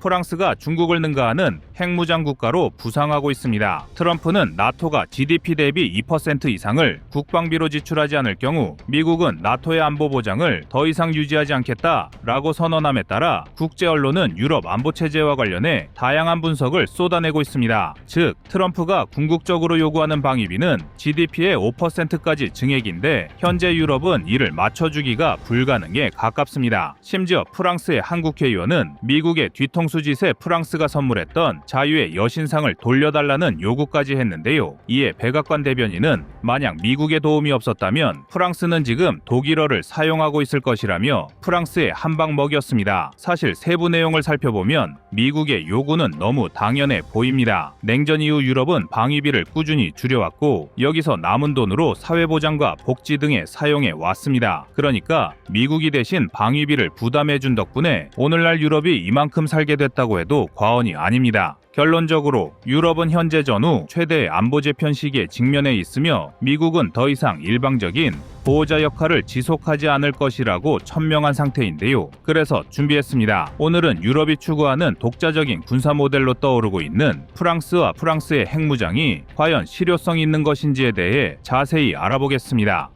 프랑스가 중국을 능가하는 핵무장 국가로 부상하고 있습니다. 트럼프는 나토가 GDP 대비 2% 이상을 국방비로 지출하지 않을 경우 미국은 나토의 안보 보장을 더 이상 유지하지 않겠다라고 선언함에 따라 국제 언론은 유럽 안보 체제와 관련해 다양한 분석을 쏟아내고 있습니다. 즉, 트럼프가 궁극적으로 요구하는 방위비는 GDP의 5%까지 증액인데 현재 유럽은 이를 맞춰주기가 불가능에 가깝습니다. 심지어 프랑스의 한 국회의원은 미국의 뒤통수 짓에 프랑스가 선물했던 자유의 여신상을 돌려달라는 요구까지 했는데요. 이에 백악관 대변인은 만약 미국의 도움이 없었다면 프랑스는 지금 독일어를 사용하고 있을 것이라며 프랑스의 한방 먹였습니다. 사실 세부 내용을 살펴보면 미국의 요구는 너무 당연해 보입니다. 냉전 이후 유럽은 방위비를 꾸준히 줄여왔고 여기서 남은 돈으로 사회보장과 복지 등에 사용해 왔습니다. 그러니까 미국이 대신 방위비를 부담해준 덕분에 오늘날 유럽이 이만큼 살게 됐다고 해도 과언이 아닙니다. 결론적으로 유럽은 현재 전후 최대의 안보 재편 시기에 직면해 있으며 미국은 더 이상 일방적인 보호자 역할을 지속하지 않을 것이라고 천명한 상태인데요. 그래서 준비했습니다. 오늘은 유럽이 추구하는 독자적인 군사 모델로 떠오르고 있는 프랑스와 프랑스의 핵무장이 과연 실효성 있는 것인지에 대해 자세히 알아보겠습니다.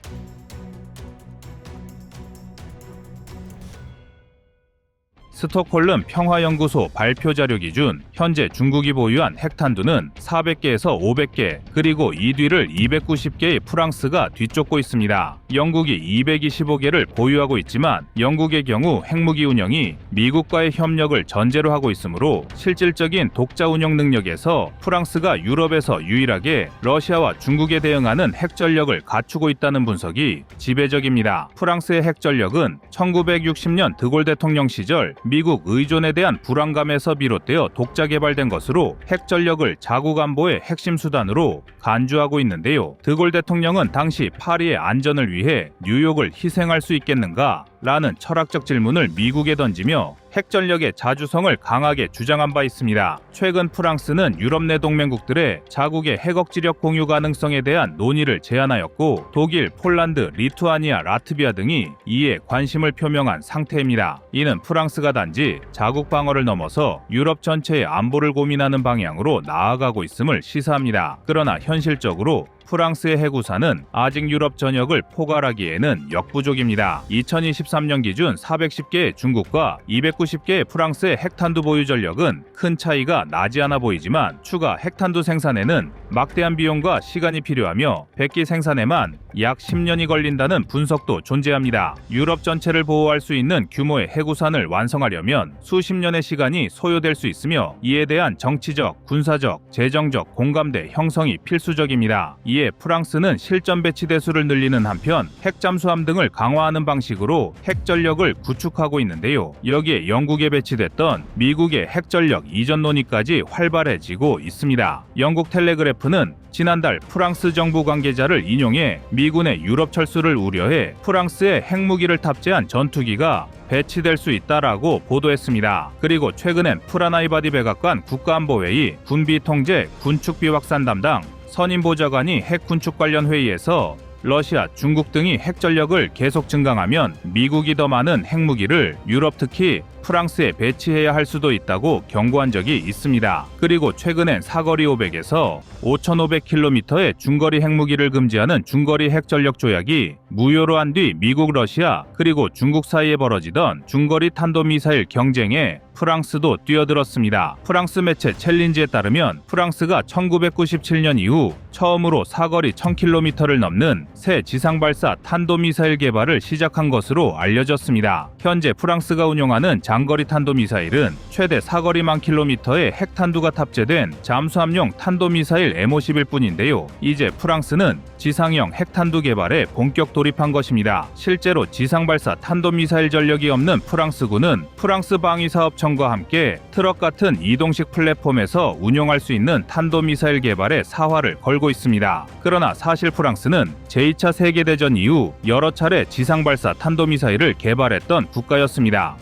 스톡홀름 평화연구소 발표 자료 기준 현재 중국이 보유한 핵탄두는 400개에서 500개 그리고 이 뒤를 290개의 프랑스가 뒤쫓고 있습니다. 영국이 225개를 보유하고 있지만 영국의 경우 핵무기 운영이 미국과의 협력을 전제로 하고 있으므로 실질적인 독자 운영 능력에서 프랑스가 유럽에서 유일하게 러시아와 중국에 대응하는 핵전력을 갖추고 있다는 분석이 지배적입니다. 프랑스의 핵전력은 1960년 드골 대통령 시절 미국 의존에 대한 불안감에서 비롯되어 독자 개발된 것으로 핵 전력을 자국 안보의 핵심 수단으로 간주하고 있는데요. 드골 대통령은 당시 파리의 안전을 위해 뉴욕을 희생할 수 있겠는가? 라는 철학적 질문을 미국에 던지며 핵 전력의 자주성을 강하게 주장한 바 있습니다. 최근 프랑스는 유럽 내 동맹국들의 자국의 핵 억지력 공유 가능성에 대한 논의를 제안하였고 독일, 폴란드, 리투아니아, 라트비아 등이 이에 관심을 표명한 상태입니다. 이는 프랑스가 단지 자국 방어를 넘어서 유럽 전체의 안보를 고민하는 방향으로 나아가고 있음을 시사합니다. 그러나 현실적으로 프랑스의 해구사는 아직 유럽 전역을 포괄하기에는 역부족입니다. 2023년 기준 410개의 중국과 290개의 프랑스의 핵탄두 보유 전력은 큰 차이가 나지 않아 보이지만 추가 핵탄두 생산에는 막대한 비용과 시간이 필요하며 100기 생산에만 약 10년이 걸린다는 분석도 존재합니다. 유럽 전체를 보호할 수 있는 규모의 해구산을 완성하려면 수십 년의 시간이 소요될 수 있으며 이에 대한 정치적, 군사적, 재정적 공감대 형성이 필수적입니다. 이에 프랑스는 실전 배치 대수를 늘리는 한편 핵 잠수함 등을 강화하는 방식으로 핵 전력을 구축하고 있는데요. 여기에 영국에 배치됐던 미국의 핵 전력 이전 논의까지 활발해지고 있습니다. 영국 텔레그래프는 지난달 프랑스 정부 관계자를 인용해 미군의 유럽 철수를 우려해 프랑스에 핵무기를 탑재한 전투기가 배치될 수 있다라고 보도했습니다. 그리고 최근엔 프라나이바디 백악관 국가안보회의 군비 통제 군축비 확산 담당 선임 보좌관이 핵 군축 관련 회의에서 러시아, 중국 등이 핵 전력을 계속 증강하면 미국이 더 많은 핵무기를 유럽 특히 프랑스에 배치해야 할 수도 있다고 경고한 적이 있습니다. 그리고 최근엔 사거리 500에서 5,500km의 중거리 핵무기를 금지하는 중거리 핵전력 조약이 무효로 한 뒤 미국, 러시아 그리고 중국 사이에 벌어지던 중거리 탄도미사일 경쟁에 프랑스도 뛰어들었습니다. 프랑스 매체 챌린지에 따르면 프랑스가 1997년 이후 처음으로 사거리 1000km를 넘는 새 지상 발사 탄도미사일 개발을 시작한 것으로 알려졌습니다. 현재 프랑스가 운용하는 장거리 탄도미사일은 최대 사거리만 킬로미터의 핵탄두가 탑재된 잠수함용 탄도미사일 M50일 뿐인데요. 이제 프랑스는 지상형 핵탄두 개발에 본격 돌입한 것입니다. 실제로 지상 발사 탄도미사일 전력이 없는 프랑스군은 프랑스 방위사업청과 함께 트럭 같은 이동식 플랫폼에서 운용할 수 있는 탄도미사일 개발에 사활을 걸고 있습니다. 그러나 사실 프랑스는 제2차 세계대전 이후 여러 차례 지상 발사 탄도미사일을 개발했던 국가였습니다.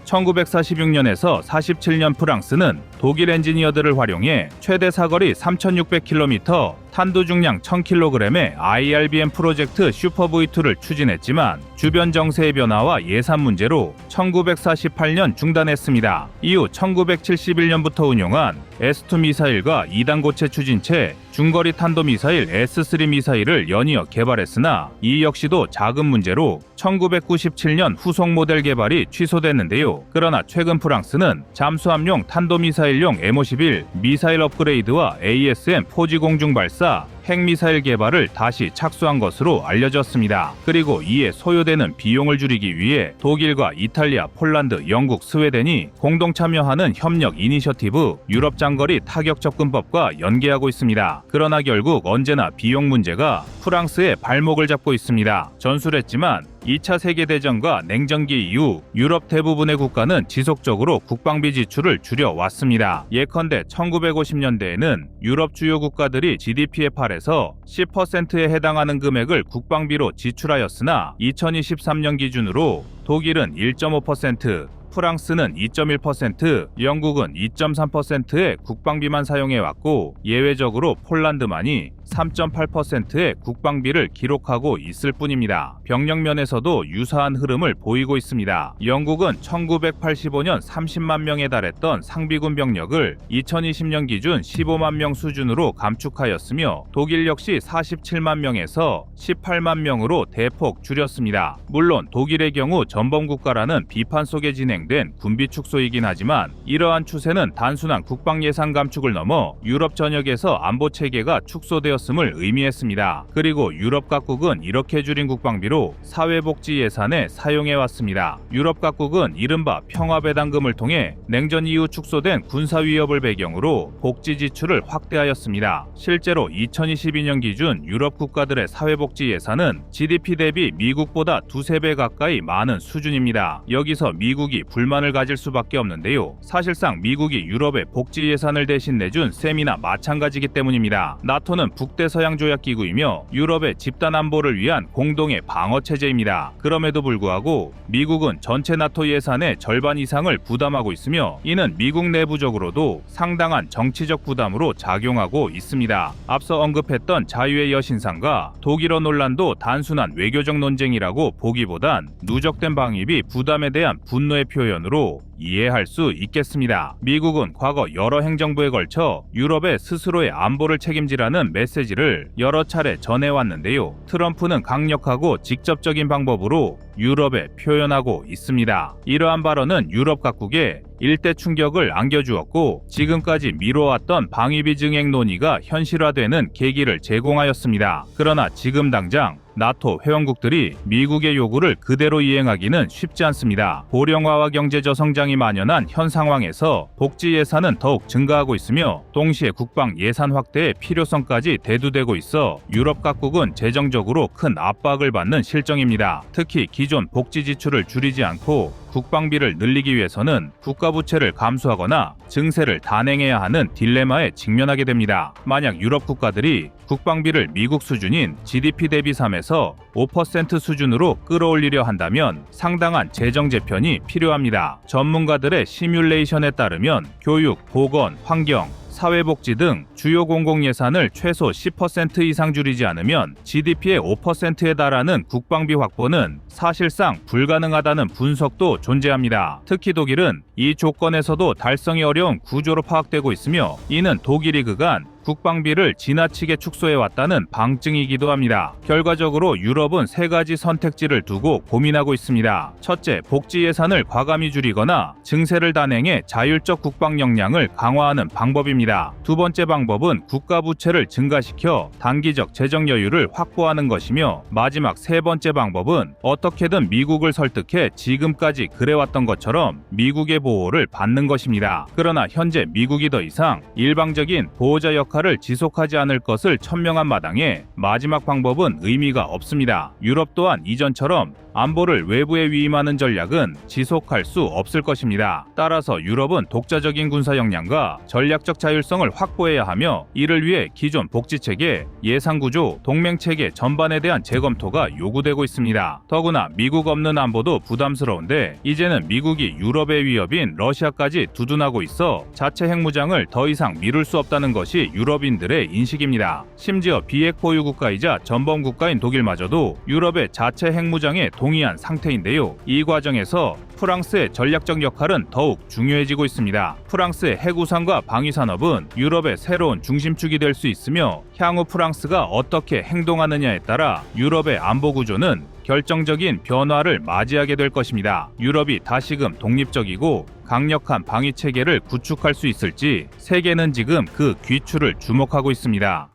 1946년에서 47년 프랑스는 독일 엔지니어들을 활용해 최대 사거리 3,600km 탄두 중량 1000kg의 IRBM 프로젝트 슈퍼 V2를 추진했지만 주변 정세의 변화와 예산 문제로 1948년 중단했습니다. 이후 1971년부터 운용한 S2 미사일과 2단 고체 추진체 중거리 탄도 미사일 S3 미사일을 연이어 개발했으나 이 역시도 작은 문제로 1997년 후속 모델 개발이 취소됐는데요. 그러나 최근 프랑스는 잠수함용 탄도 미사일용 M51 미사일 업그레이드와 ASM 포지 공중 발사 핵미사일 개발을 다시 착수한 것으로 알려졌습니다. 그리고 이에 소요되는 비용을 줄이기 위해 독일과 이탈리아, 폴란드, 영국, 스웨덴이 공동 참여하는 협력 이니셔티브 유럽 장거리 타격 접근법과 연계하고 있습니다. 그러나 결국 언제나 비용 문제가 프랑스의 발목을 잡고 있습니다. 전술했지만 2차 세계대전과 냉전기 이후 유럽 대부분의 국가는 지속적으로 국방비 지출을 줄여왔습니다. 예컨대 1950년대에는 유럽 주요 국가들이 GDP의 8에서 10%에 해당하는 금액을 국방비로 지출하였으나 2023년 기준으로 독일은 1.5%, 프랑스는 2.1%, 영국은 2.3%의 국방비만 사용해왔고 예외적으로 폴란드만이 3.8%의 국방비를 기록하고 있을 뿐입니다. 병력 면에서도 유사한 흐름을 보이고 있습니다. 영국은 1985년 30만 명에 달했던 상비군 병력을 2020년 기준 15만 명 수준으로 감축하였으며 독일 역시 47만 명에서 18만 명으로 대폭 줄였습니다. 물론 독일의 경우 전범국가라는 비판 속에 진행된 군비 축소이긴 하지만 이러한 추세는 단순한 국방 예산 감축을 넘어 유럽 전역에서 안보 체계가 축소되었 음을 의미했습니다. 그리고 유럽 각국은 이렇게 줄인 국방비로 사회복지 예산에 사용해 왔습니다. 유럽 각국은 이른바 평화배당금을 통해 냉전 이후 축소된 군사 위협을 배경으로 복지 지출을 확대하였습니다. 실제로 2022년 기준 유럽 국가들의 사회복지 예산은 GDP 대비 미국보다 두세 배 가까이 많은 수준입니다. 여기서 미국이 불만을 가질 수밖에 없는데요. 사실상 미국이 유럽의 복지 예산을 대신 내준 셈이나 마찬가지기 때문입니다. 나토는 북대서양 조약 기구이며 유럽의 집단 안보를 위한 공동의 방어 체제입니다. 그럼에도 불구하고 미국은 전체 나토 예산의 절반 이상을 부담하고 있으며 이는 미국 내부적으로도 상당한 정치적 부담으로 작용하고 있습니다. 앞서 언급했던 자유의 여신상과 독일어 논란도 단순한 외교적 논쟁이라고 보기보단 누적된 방위비 부담에 대한 분노의 표현으로 이해할 수 있겠습니다. 미국은 과거 여러 행정부에 걸쳐 유럽의 스스로의 안보를 책임지라는 메시지를 여러 차례 전해왔는데요. 트럼프는 강력하고 직접적인 방법으로 유럽에 표현하고 있습니다. 이러한 발언은 유럽 각국에 일대 충격을 안겨주었고 지금까지 미뤄왔던 방위비 증액 논의가 현실화되는 계기를 제공하였습니다. 그러나 지금 당장 나토 회원국들이 미국의 요구를 그대로 이행하기는 쉽지 않습니다. 고령화와 경제 저성장이 만연한 현 상황에서 복지 예산은 더욱 증가하고 있으며 동시에 국방 예산 확대의 필요성까지 대두되고 있어 유럽 각국은 재정적으로 큰 압박을 받는 실정입니다. 특히 기존 복지 지출을 줄이지 않고 국방비를 늘리기 위해서는 국가 부채를 감수하거나 증세를 단행해야 하는 딜레마에 직면하게 됩니다. 만약 유럽 국가들이 국방비를 미국 수준인 GDP 대비 3에서 5% 수준으로 끌어올리려 한다면 상당한 재정 재편이 필요합니다. 전문가들의 시뮬레이션에 따르면 교육, 보건, 환경, 사회복지 등 주요 공공 예산을 최소 10% 이상 줄이지 않으면 GDP의 5%에 달하는 국방비 확보는 사실상 불가능하다는 분석도 존재합니다. 특히 독일은 이 조건에서도 달성이 어려운 구조로 파악되고 있으며 이는 독일이 그간 국방비를 지나치게 축소해왔다는 방증이기도 합니다. 결과적으로 유럽은 세 가지 선택지를 두고 고민하고 있습니다. 첫째, 복지 예산을 과감히 줄이거나 증세를 단행해 자율적 국방 역량을 강화하는 방법입니다. 두 번째 방법은 국가 부채를 증가시켜 단기적 재정 여유를 확보하는 것이며 마지막 세 번째 방법은 어떻게든 미국을 설득해 지금까지 그래왔던 것처럼 미국의 보호를 받는 것입니다. 그러나 현재 미국이 더 이상 일방적인 보호자 역할을 지속하지 않을 것을 천명한 마당에 마지막 방법은 의미가 없습니다. 유럽 또한 이전처럼 안보를 외부에 위임하는 전략은 지속할 수 없을 것입니다. 따라서 유럽은 독자적인 군사 역량과 전략적 자율성을 확보해야 하며 이를 위해 기존 복지 체계, 예상 구조, 동맹 체계 전반에 대한 재검토가 요구되고 있습니다. 더구나 미국 없는 안보도 부담스러운데 이제는 미국이 유럽의 위협인 러시아까지 두둔하고 있어 자체 핵무장을 더 이상 미룰 수 없다는 것이 유럽인들의 인식입니다. 심지어 비핵 보유 국가이자 전범 국가인 독일마저도 유럽의 자체 핵무장에 동의한 상태인데요. 이 과정에서 프랑스의 전략적 역할은 더욱 중요해지고 있습니다. 프랑스의 핵우산과 방위산업은 유럽의 새로운 중심축이 될 수 있으며 향후 프랑스가 어떻게 행동하느냐에 따라 유럽의 안보 구조는 결정적인 변화를 맞이하게 될 것입니다. 유럽이 다시금 독립적이고 강력한 방위 체계를 구축할 수 있을지 세계는 지금 그 귀추를 주목하고 있습니다.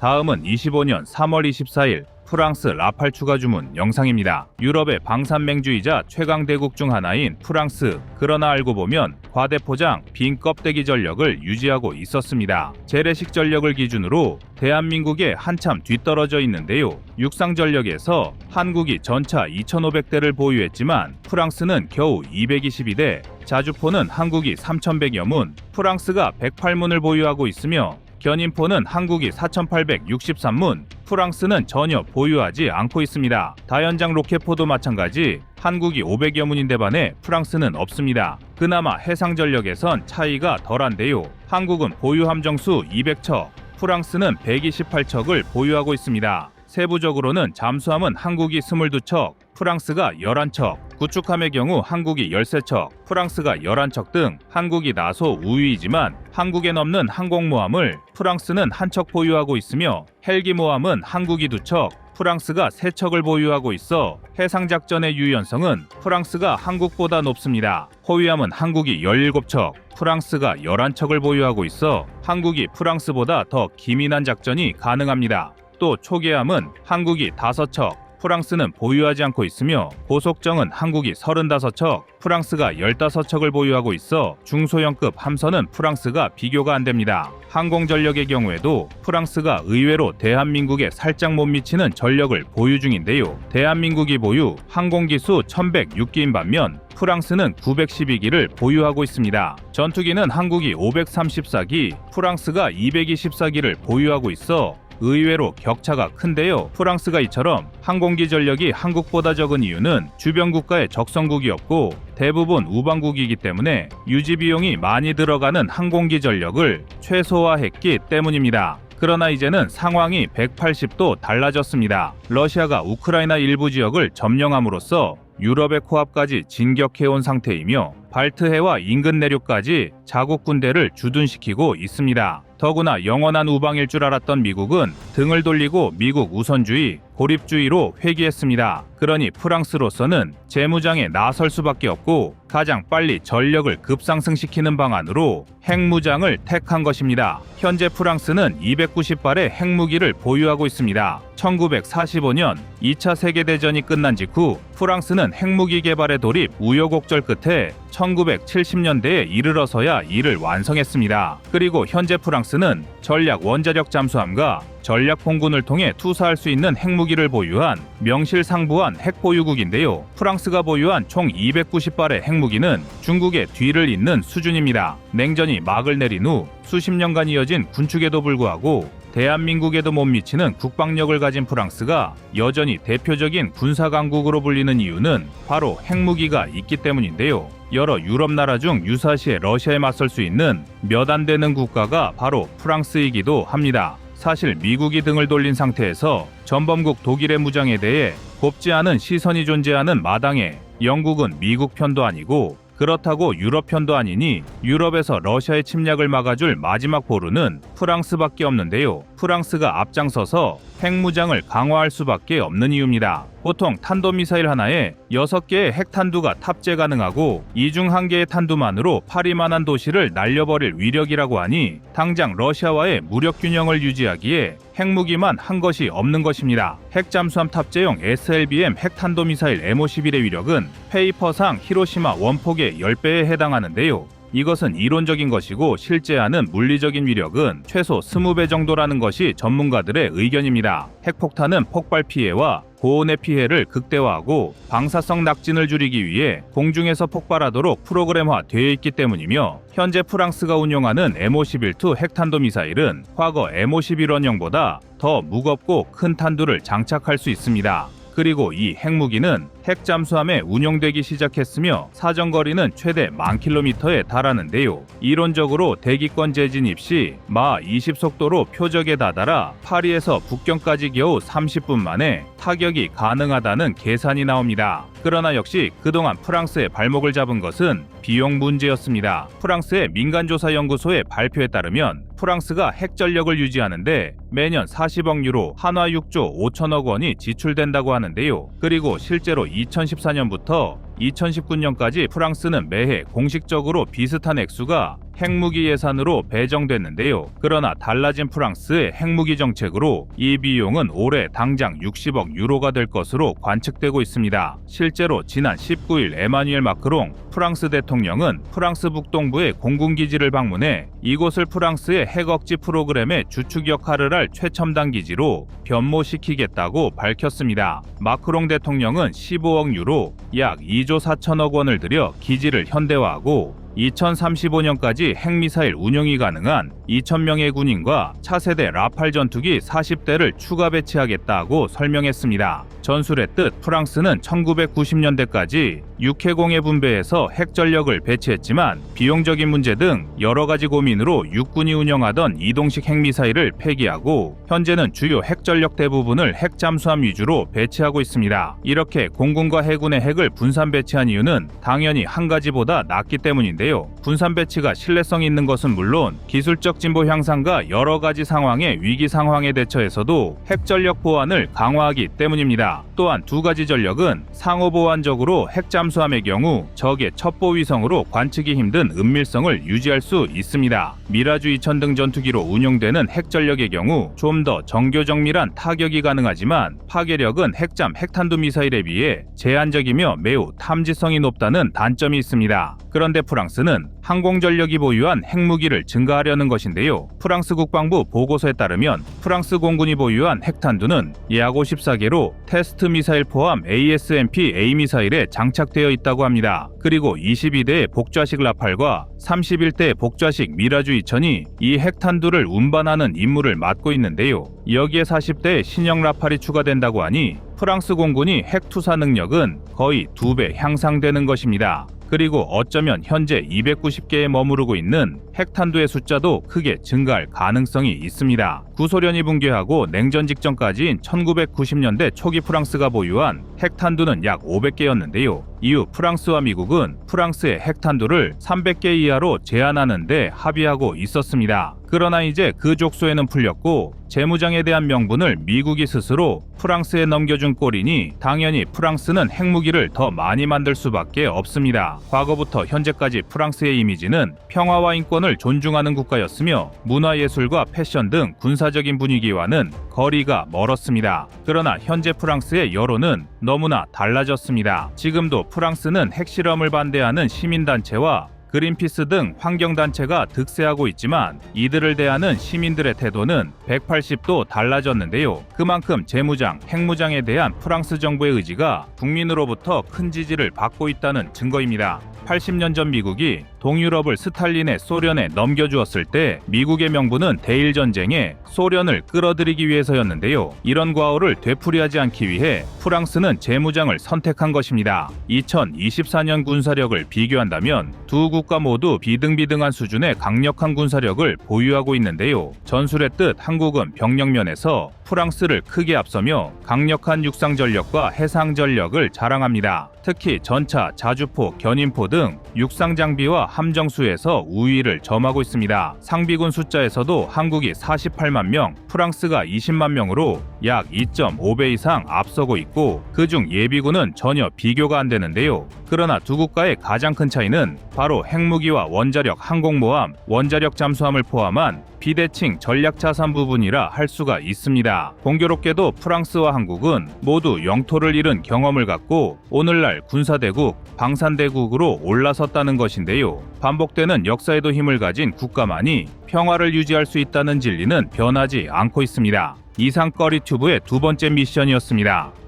다음은 25년 3월 24일 프랑스 라팔 추가 주문 영상입니다. 유럽의 방산맹주의자 최강 대국 중 하나인 프랑스. 그러나 알고 보면 과대포장 빈 껍데기 전력을 유지하고 있었습니다. 재래식 전력을 기준으로 대한민국에 한참 뒤떨어져 있는데요. 육상 전력에서 한국이 전차 2,500대를 보유했지만 프랑스는 겨우 222대, 자주포는 한국이 3,100여 문, 프랑스가 108문을 보유하고 있으며 견인포는 한국이 4,863문, 프랑스는 전혀 보유하지 않고 있습니다. 다연장 로켓포도 마찬가지 한국이 500여 문인데 반해 프랑스는 없습니다. 그나마 해상 전력에선 차이가 덜한데요. 한국은 보유 함정수 200척, 프랑스는 128척을 보유하고 있습니다. 세부적으로는 잠수함은 한국이 22척, 프랑스가 11척, 구축함의 경우 한국이 13척, 프랑스가 11척 등 한국이 다소 우위이지만 한국에 넘는 항공모함을 프랑스는 한 척 보유하고 있으며 헬기모함은 한국이 2척, 프랑스가 3척을 보유하고 있어 해상작전의 유연성은 프랑스가 한국보다 높습니다. 호위함은 한국이 17척, 프랑스가 11척을 보유하고 있어 한국이 프랑스보다 더 기민한 작전이 가능합니다. 또 초계함은 한국이 5척, 프랑스는 보유하지 않고 있으며 고속정은 한국이 35척, 프랑스가 15척을 보유하고 있어 중소형급 함선은 프랑스가 비교가 안 됩니다. 항공전력의 경우에도 프랑스가 의외로 대한민국에 살짝 못 미치는 전력을 보유 중인데요. 대한민국이 보유 항공기수 1106기인 반면 프랑스는 912기를 보유하고 있습니다. 전투기는 한국이 534기, 프랑스가 224기를 보유하고 있어 의외로 격차가 큰데요. 프랑스가 이처럼 항공기 전력이 한국보다 적은 이유는 주변 국가의 적성국이 없고 대부분 우방국이기 때문에 유지 비용이 많이 들어가는 항공기 전력을 최소화했기 때문입니다. 그러나 이제는 상황이 180도 달라졌습니다. 러시아가 우크라이나 일부 지역을 점령함으로써 유럽의 코앞까지 진격해온 상태이며 발트해와 인근 내륙까지 자국 군대를 주둔시키고 있습니다. 더구나 영원한 우방일 줄 알았던 미국은 등을 돌리고 미국 우선주의, 고립주의로 회귀했습니다. 그러니 프랑스로서는 재무장에 나설 수밖에 없고 가장 빨리 전력을 급상승시키는 방안으로 핵무장을 택한 것입니다. 현재 프랑스는 290발의 핵무기를 보유하고 있습니다. 1945년 2차 세계대전이 끝난 직후 프랑스는 핵무기 개발에 돌입 우여곡절 끝에 1970년대에 이르러서야 이를 완성했습니다. 그리고 현재 프랑스는 전략 원자력 잠수함과 전략 공군을 통해 투사할 수 있는 핵무기를 보유한 명실상부한 핵보유국인데요. 프랑스가 보유한 총 290발의 핵무기는 중국의 뒤를 잇는 수준입니다. 냉전이 막을 내린 후 수십 년간 이어진 군축에도 불구하고 대한민국에도 못 미치는 국방력을 가진 프랑스가 여전히 대표적인 군사 강국으로 불리는 이유는 바로 핵무기가 있기 때문인데요. 여러 유럽 나라 중 유사시에 러시아에 맞설 수 있는 몇 안 되는 국가가 바로 프랑스이기도 합니다. 사실 미국이 등을 돌린 상태에서 전범국 독일의 무장에 대해 곱지 않은 시선이 존재하는 마당에 영국은 미국 편도 아니고 그렇다고 유럽 편도 아니니 유럽에서 러시아의 침략을 막아줄 마지막 보루는 프랑스밖에 없는데요. 프랑스가 앞장서서 핵무장을 강화할 수밖에 없는 이유입니다. 보통 탄도미사일 하나에 6개의 핵탄두가 탑재 가능하고 이 중 한 개의 탄두만으로 파리만한 도시를 날려버릴 위력이라고 하니 당장 러시아와의 무력 균형을 유지하기에 핵무기만 한 것이 없는 것입니다. 핵잠수함 탑재용 SLBM 핵탄도미사일 M51의 위력은 페이퍼상 히로시마 원폭의 10배에 해당하는데요. 이것은 이론적인 것이고 실제하는 물리적인 위력은 최소 20배 정도라는 것이 전문가들의 의견입니다. 핵폭탄은 폭발 피해와 고온의 피해를 극대화하고 방사성 낙진을 줄이기 위해 공중에서 폭발하도록 프로그램화 되어 있기 때문이며 현재 프랑스가 운용하는 M51-2 핵탄도 미사일은 과거 M51원형보다 더 무겁고 큰 탄두를 장착할 수 있습니다. 그리고 이 핵무기는 핵 잠수함에 운용되기 시작했으며 사정거리는 최대 만 킬로미터에 달하는데요. 이론적으로 대기권 재진입 시 마 20 속도로 표적에 다다라 파리에서 북경까지 겨우 30분 만에 타격이 가능하다는 계산이 나옵니다. 그러나 역시 그동안 프랑스의 발목을 잡은 것은 비용 문제였습니다. 프랑스의 민간조사연구소의 발표에 따르면 프랑스가 핵 전력을 유지하는데 매년 40억 유로, 한화 6조 5천억 원이 지출된다고 하는데요. 그리고 실제로 2014년부터 2019년까지 프랑스는 매해 공식적으로 비슷한 액수가 핵무기 예산으로 배정됐는데요. 그러나 달라진 프랑스의 핵무기 정책으로 이 비용은 올해 당장 60억 유로가 될 것으로 관측되고 있습니다. 실제로 지난 19일 에마뉘엘 마크롱 프랑스 대통령은 프랑스 북동부의 공군기지를 방문해 이곳을 프랑스의 핵억지 프로그램의 주축 역할을 할 최첨단 기지로 변모시키겠다고 밝혔습니다. 마크롱 대통령은 15억 유로, 약 2조 4천억 원을 들여 기지를 현대화하고 2035년까지 핵미사일 운용이 가능한 2,000명의 군인과 차세대 라팔 전투기 40대를 추가 배치하겠다고 설명했습니다. 전술의 뜻 프랑스는 1990년대까지 육해공에 분배해서 핵전력을 배치했지만 비용적인 문제 등 여러 가지 고민으로 육군이 운영하던 이동식 핵미사일을 폐기하고 현재는 주요 핵전력 대부분을 핵잠수함 위주로 배치하고 있습니다. 이렇게 공군과 해군의 핵을 분산 배치한 이유는 당연히 한 가지보다 낫기 때문인데요. 분산 배치가 신뢰성 있는 것은 물론 기술적 진보 향상과 여러 가지 상황의 위기 상황에 대처해서도 핵전력 보안을 강화하기 때문입니다. 또한 두 가지 전력은 상호 보완적으로 핵잠 수함의 경우 적의 첩보 위성으로 관측이 힘든 은밀성을 유지할 수 있습니다. 미라주 2000 등 전투기로 운용되는 핵전력의 경우 좀 더 정교 정밀한 타격이 가능하지만 파괴력은 핵잠 핵탄두 미사일에 비해 제한적이며 매우 탐지성이 높다는 단점이 있습니다. 그런데 프랑스는 항공전력이 보유한 핵무기를 증가하려는 것인데요. 프랑스 국방부 보고서에 따르면 프랑스 공군이 보유한 핵탄두는 약 54개로 테스트 미사일 포함 ASMP-A 미사일에 장착되어 있다고 합니다. 그리고 22대의 복좌식 라팔과 31대의 복좌식 미라주 2000이 이 핵탄두를 운반하는 임무를 맡고 있는데요. 여기에 40대의 신형 라팔이 추가된다고 하니 프랑스 공군이 핵 투사 능력은 거의 두 배 향상되는 것입니다. 그리고 어쩌면 현재 290개에 머무르고 있는 핵탄두의 숫자도 크게 증가할 가능성이 있습니다. 구소련이 붕괴하고 냉전 직전까지인 1990년대 초기 프랑스가 보유한 핵탄두는 약 500개였는데요. 이후 프랑스와 미국은 프랑스의 핵탄두를 300개 이하로 제한하는데 합의하고 있었습니다. 그러나 이제 그 족소에는 풀렸고 재무장에 대한 명분을 미국이 스스로 프랑스에 넘겨준 꼴이니 당연히 프랑스는 핵무기를 더 많이 만들 수밖에 없습니다. 과거부터 현재까지 프랑스의 이미지는 평화와 인권을 존중하는 국가였으며 문화예술과 패션 등 군사적인 분위기와는 거리가 멀었습니다. 그러나 현재 프랑스의 여론은 너무나 달라졌습니다. 지금도 프랑스는 핵실험을 반대하는 시민단체와 그린피스 등 환경단체가 득세하고 있지만 이들을 대하는 시민들의 태도는 180도 달라졌는데요. 그만큼 재무장, 핵무장에 대한 프랑스 정부의 의지가 국민으로부터 큰 지지를 받고 있다는 증거입니다. 80년 전 미국이 동유럽을 스탈린의 소련에 넘겨주었을 때 미국의 명분은 대일 전쟁에 소련을 끌어들이기 위해서였는데요. 이런 과오를 되풀이하지 않기 위해 프랑스는 재무장을 선택한 것입니다. 2024년 군사력을 비교한다면 두 국가 모두 비등비등한 수준의 강력한 군사력을 보유하고 있는데요. 전술의 뜻 한국은 병력면에서 프랑스를 크게 앞서며 강력한 육상 전력과 해상 전력을 자랑합니다. 특히 전차, 자주포, 견인포 등 육상 장비와 함정수에서 우위를 점하고 있습니다. 상비군 숫자에서도 한국이 48만 명, 프랑스가 20만 명으로 약 2.5배 이상 앞서고 있고 그중 예비군은 전혀 비교가 안 되는데요. 그러나 두 국가의 가장 큰 차이는 바로 핵무기와 원자력 항공모함, 원자력 잠수함을 포함한 비대칭 전략 자산 부분이라 할 수가 있습니다. 공교롭게도 프랑스와 한국은 모두 영토를 잃은 경험을 갖고 오늘날 군사대국, 방산대국으로 올라섰다는 것인데요. 반복되는 역사에도 힘을 가진 국가만이 평화를 유지할 수 있다는 진리는 변하지 않고 있습니다. 이상 꺼리튜브의 두 번째 미션이었습니다.